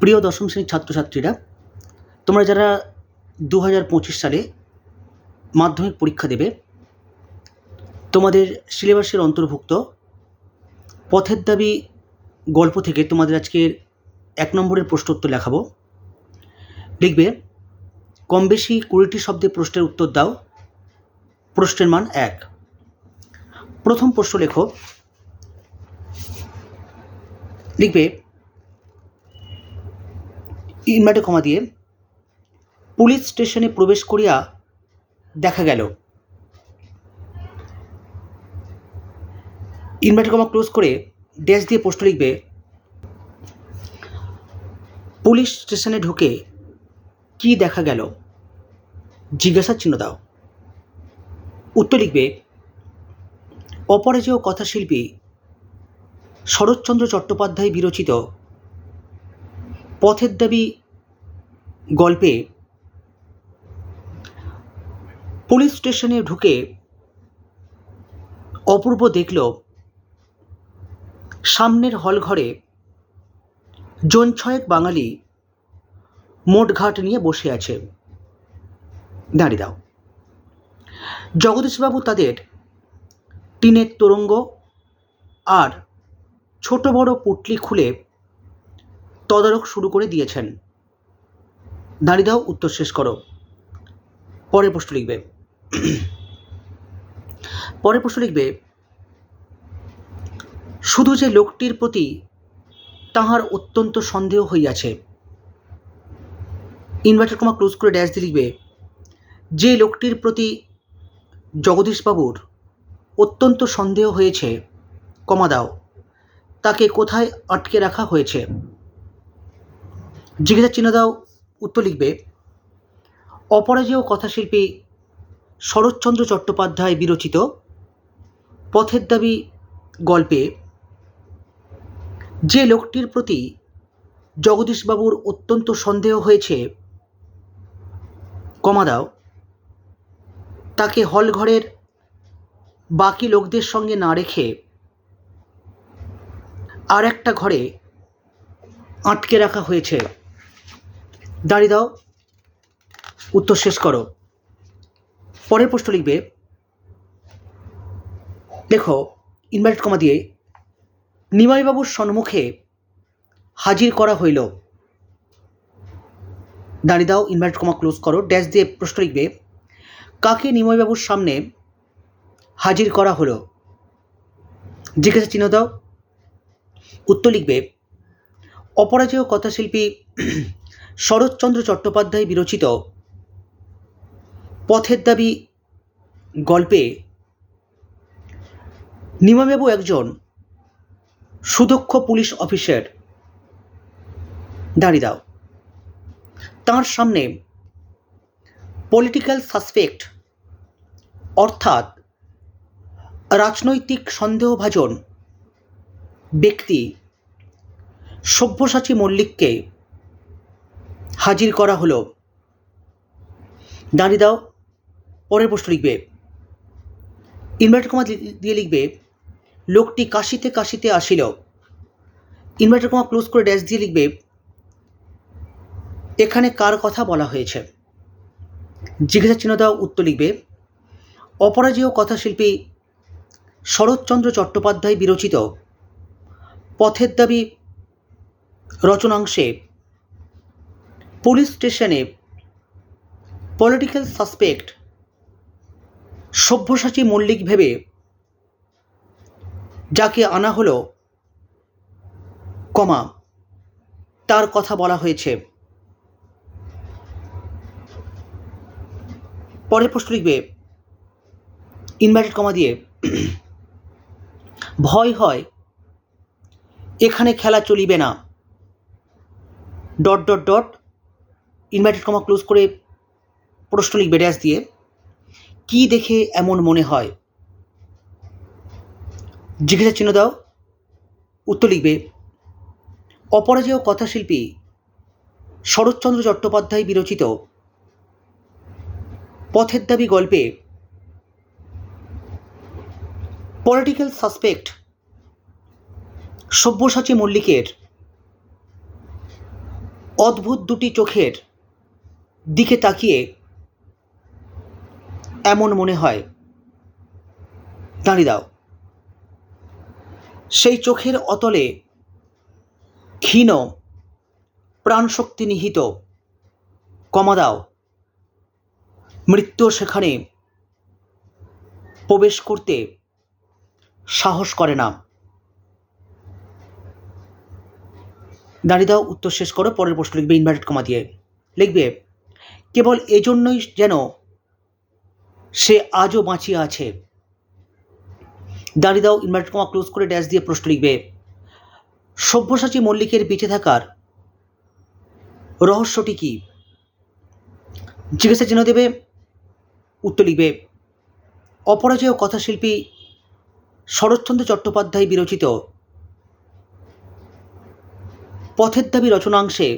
প্রিয় দশম শ্রেণির ছাত্রছাত্রীরা, তোমরা যারা দু হাজার পঁচিশ সালে মাধ্যমিক পরীক্ষা দেবে, তোমাদের সিলেবাসের অন্তর্ভুক্ত পথের দাবি গল্প থেকে তোমাদের আজকের এক নম্বরের প্রশ্নোত্তর লেখাবো লিখবে কম বেশি কুড়িটি শব্দে প্রশ্নের উত্তর দাও, প্রশ্নের মান এক। প্রথম প্রশ্ন লেখো লিখবে ইনভার্টে কমা দিয়ে পুলিশ স্টেশনে প্রবেশ করিয়া দেখা গেল। ইনভার্টে কমা ক্লোজ করে ড্যাশ দিয়ে প্রশ্ন লিখবে, পুলিশ স্টেশনে ঢুকে কি দেখা গেল? জিজ্ঞাসার চিহ্ন দাও। উত্তর লিখবে, অপরাজেয় কথাশিল্পী শরৎচন্দ্র চট্টোপাধ্যায় বিরচিত পথের দাবি গল্পে পুলিশ স্টেশনে ঢুকে অপূর্ব দেখল সামনের হল ঘরে জন ছয়েক বাঙালি মোটঘাট নিয়ে বসে আছে। দাঁড়িয়ে দাও। জগদীশবাবু তাদের টিনের তোরঙ্গ আর ছোট বড় পুটলি খুলে তদারক শুরু করে দিয়েছেন। দাঁড়িয়ে দাও, উত্তর শেষ করো। পরের প্রশ্ন লিখবে। পরের প্রশ্ন লিখবে, শুধু যে লোকটির প্রতি তাহার অত্যন্ত সন্দেহ হইয়াছে ইনভার্টার কমা ক্লোজ করে ড্যাশ দিয়ে লিখবে, যে লোকটির প্রতি জগদীশবাবুর অত্যন্ত সন্দেহ হয়েছে, কমা দাও, তাকে কোথায় আটকে রাখা হয়েছে? জিজ্ঞাসা চিহ্ন দাও, উত্তর লিখবে, অপরাজেয় কথাশিল্পী শরৎচন্দ্র চট্টোপাধ্যায় বিরচিত পথের দাবি গল্পে, যে লোকটির প্রতি জগদীশবাবুর অত্যন্ত সন্দেহ হয়েছে, কমা দাও, তাকে হলঘরের বাকি লোকদের সঙ্গে না রেখে আর একটা ঘরে আটকে রাখা হয়েছে। দাঁড়িয়ে দাও। উত্তর শেষ করো। পরের প্রশ্ন লিখবে, দেখো ইনভার্ট কমা দিয়ে নিমাইবাবুর সম্মুখে হাজির করা হইল। দাঁড়িয়ে দাও ইনভার্ট কমা ক্লোজ করো। ড্যাশ দিয়ে প্রশ্ন লিখবে, কাকে নিমাইবাবুর সামনে হাজির করা হলো? জিজ্ঞাসা চিহ্ন দাও। উত্তর লিখবে, অপরাজেয় কথাশিল্পী শরৎচন্দ্র চট্টোপাধ্যায় বিরচিত পথের দাবি গল্পে নিমাবাবু একজন সুদক্ষ পুলিশ অফিসার। দাঁড়িয়ে দাও। তাঁর সামনে পলিটিক্যাল সাসপেক্ট অর্থাৎ রাজনৈতিক সন্দেহভাজন ব্যক্তি সব্যসাচী মল্লিককে হাজির করা হলো। দাঁড়িয়ে দাও, পরের প্রশ্ন লিখবে। ইনভার্টার কমা দিয়ে লিখবে, লোকটি কাশিতে কাশিতে আসিল। ইনভার্টার কমা ক্লোজ করে ড্যাশ দিয়ে লিখবে, এখানে কার কথা বলা হয়েছে? জিজ্ঞাসা চিহ্ন দাও, উত্তর লিখবে, অপরাজেয় কথাশিল্পী শরৎচন্দ্র চট্টোপাধ্যায় বিরচিত পথের দাবি রচনাংশে পুলিশ স্টেশনে পলিটিক্যাল সাসপেক্ট সব্যসাচী মল্লিক ভেবে যাকে আনা হলো কমা, তার কথা বলা হয়েছে। পরের প্রশ্ন লিখবে, ইনভার্টেড কমা দিয়ে, ভয় হয়, এখানে খেলা চলিবে না। Dot dot dot inverted comma close করে প্রশ্ন লিখবে ড্যাশ দিয়ে কি দেখে এমন মনে হয়? জিজ্ঞাসা চিহ্ন দাও। উত্তর লিখবে, অপরাজেয় কথাশিল্পী শরৎচন্দ্র চট্টোপাধ্যায় বিরচিত পথের দাবি গল্পে পলিটিক্যাল সাসপেক্ট সব্যসাচী মল্লিকের অদ্ভুত দুটি চোখের দিকে তাকিয়ে এমন মনে হয়, দাঁড়িয়ে দাও। সেই চোখের অতলে ক্ষীণ প্রাণশক্তি নিহিত, কমা দাও। মৃত্যু সেখানে প্রবেশ করতে সাহস করে না। দাঁড়িয়ে দাও, উত্তর শেষ করো, পরের প্রশ্ন লিখবে ইনভার্টেড কমা দিয়ে। লিখবে কেবল এজন্যই যেন সে আজও বাঁচিয়ে আছে। দাঁড়িয়ে দাও ইনভার্টেড কমা, ক্লোজ করে ড্যাশ দিয়ে প্রশ্ন লিখবে। সব্যসাচী মল্লিকের বেঁচে থাকার রহস্যটি কি? জিজ্ঞাসা চিহ্ন দেবে, উত্তর লিখবে, অপরাজয় কথাশিল্পী শরৎচন্দ্র চট্টোপাধ্যায় বিরচিত পথের দাবি রচনাংশে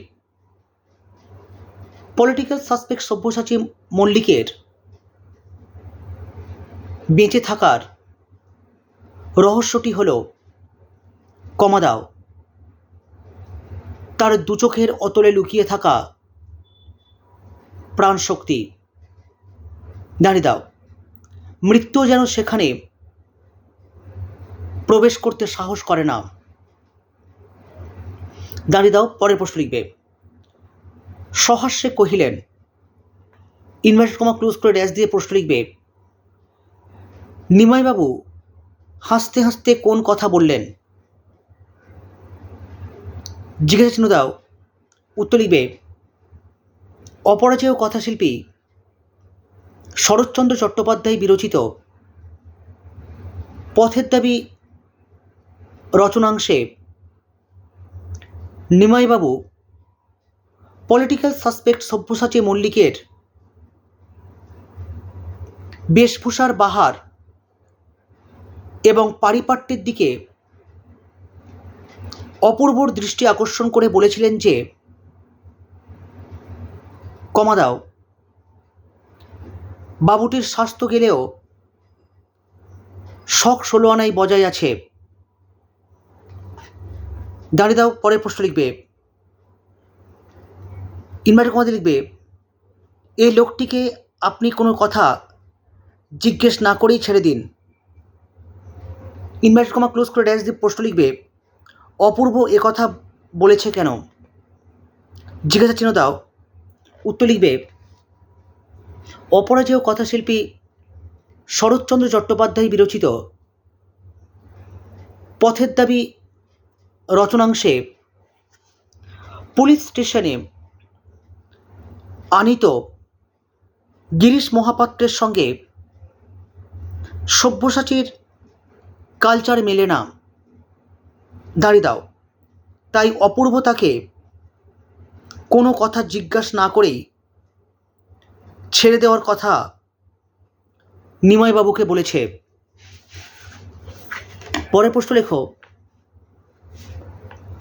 পলিটিক্যাল সাসপেক্ট সব্যসাচী মল্লিকের বেঁচে থাকার রহস্যটি হল, কমা দাও। তার দু চোখের অতলে লুকিয়ে থাকা প্রাণশক্তি, দাঁড়িয়ে দাও। মৃত্যু যেন সেখানে প্রবেশ করতে সাহস করে না। দাঁড়িয়ে দাও, পরের প্রশ্ন লিখবে। সহাস্যে কহিলেন ইনভার্টেড কমা ক্লোজ করে ড্যাশ দিয়ে প্রশ্ন লিখবে। নিমাইবাবু হাসতে হাসতে কোন কথা বললেন? জিজ্ঞাসা চিহ্ন দাও। উত্তর লিখবে, অপরাজেয় কথাশিল্পী শরৎচন্দ্র চট্টোপাধ্যায় বিরচিত পথের দাবি রচনাংশে নিমাইবাবু পলিটিক্যাল সাসপেক্ট সব্যসাচী মল্লিকের বেশভূষার বাহার এবং পারিপাট্যের দিকে অপূর্বর দৃষ্টি আকর্ষণ করে বলেছিলেন যে, কমা দাও, বাবুটির স্বাস্থ্য গেলেও শখ ষোলো আনাই বজায় আছে। দাঁড়িয়ে দাও, পরের প্রশ্ন লিখবে। ইনভার্টার কমাতে লিখবে? এই লোকটিকে আপনি কোনো কথা জিজ্ঞেস না করেই ছেড়ে দিন। ইনভার্টার কমা ক্লোজ করে ড্যাশ দিয়ে প্রশ্ন লিখবে, অপূর্ব এ কথা বলেছে কেন? জিজ্ঞাসা চিহ্ন দাও। উত্তর লিখবে, অপরাজেয় কথাশিল্পী শরৎচন্দ্র চট্টোপাধ্যায় বিরচিত। পথের দাবি রচনাংশে, পুলিশ স্টেশনে আনিত গিরিশ মহাপাত্রের সঙ্গে সব্যসাচীর কালচার মেলে না। দাঁড়িয়ে দাও। তাই অপূর্ব তাকে কোনো কথা জিজ্ঞাসা না করেই ছেড়ে দেওয়ার কথা নিমাইবাবুকে বলেছে। পরের প্রশ্ন লেখো।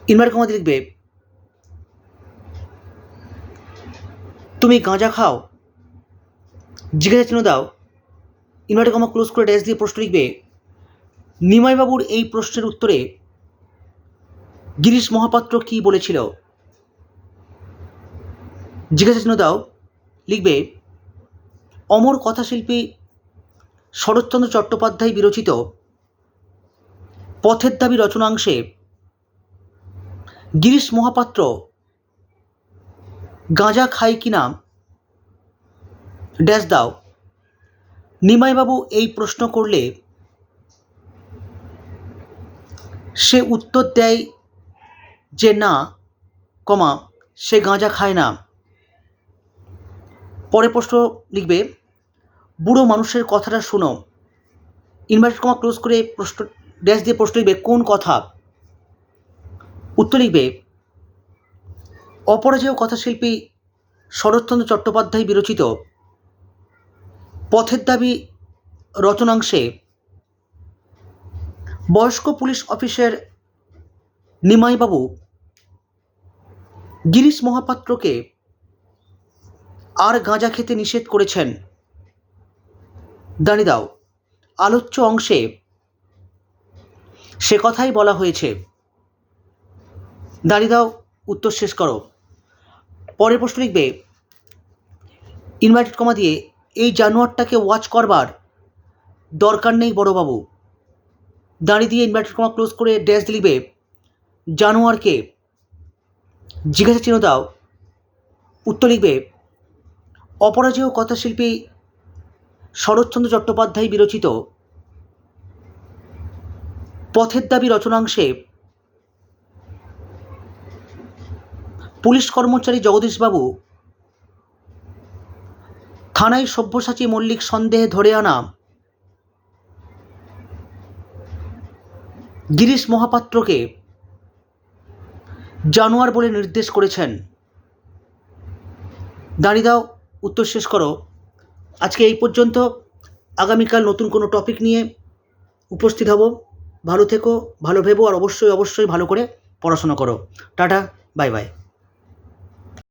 ইনভার কমাতে লিখবে তুমি গাঁজা খাও। জিজ্ঞাসা চিহ্ন দাও। ইনভার্টার কমা ক্লোজ করে ড্যাশ দিয়ে প্রশ্ন লিখবে, নিমাইবাবুর এই প্রশ্নের উত্তরে গিরিশ মহাপাত্র কি বলেছিল? জিজ্ঞাসা চিহ্ন দাও। লিখবে, অমর কথাশিল্পী শরৎচন্দ্র চট্টোপাধ্যায় বিরচিত পথের দাবি রচনাংশে গিরিশ মহাপাত্র গাঁজা খায় কিনা ড্যাশ দাও। নিমাইবাবু এই প্রশ্ন করলে সে উত্তর দেয় যে না, কমা, সে গাঁজা খায় না। পরে প্রশ্ন লিখবে, বুড়ো মানুষের কথাটা শোনো। ইনভার্টেড কমা ক্লোজ করে প্রশ্ন, ড্যাশ দিয়ে প্রশ্ন লিখবে, কোন কথা? উত্তর লিখবে অপরাজেয় কথাশিল্পী শরৎচন্দ্র চট্টোপাধ্যায় বিরচিত পথের দাবি রচনাংশে বয়স্ক পুলিশ অফিসের নিমাইবাবু গিরিশ মহাপাত্রকে আর গাঁজা খেতে নিষেধ করেছেন। দাঁড়িয়ে দাও, আলোচ্য অংশে সে কথাই বলা হয়েছে। দাঁড়িয়ে দাও, উত্তর শেষ করো। পরের প্রশ্ন লিখবে ইনভার্টেড কমা দিয়ে এই জানোয়ারটাকে ওয়াচ করবার দরকার নেই বড়বাবু। দাঁড়িয়ে দিয়ে ইনভার্টেড কমা ক্লোজ করে ড্যাশ লিখবে, জানোয়ারকে জিজ্ঞাসা চিহ্ন দাও। উত্তর লিখবে, অপরাজেয় কথাশিল্পী শরৎচন্দ্র চট্টোপাধ্যায় বিরচিত পথের দাবি রচনাংশে পুলিশ কর্মচারী জগদীশবাবু, থানায় সব্যসাচী মল্লিক সন্দেহে ধরে আনা গিরিশ মহাপাত্রকে জানোয়ার বলে নির্দেশ করেছেন। দাঁড়িয়ে দাও, উত্তর শেষ করো। আজকে এই পর্যন্ত। আগামীকাল নতুন কোনো টপিক নিয়ে উপস্থিত হব। ভালো থেকো, ভালো ভেবো, আর অবশ্যই অবশ্যই ভালো করে পড়াশোনা করো। Tata, bye bye.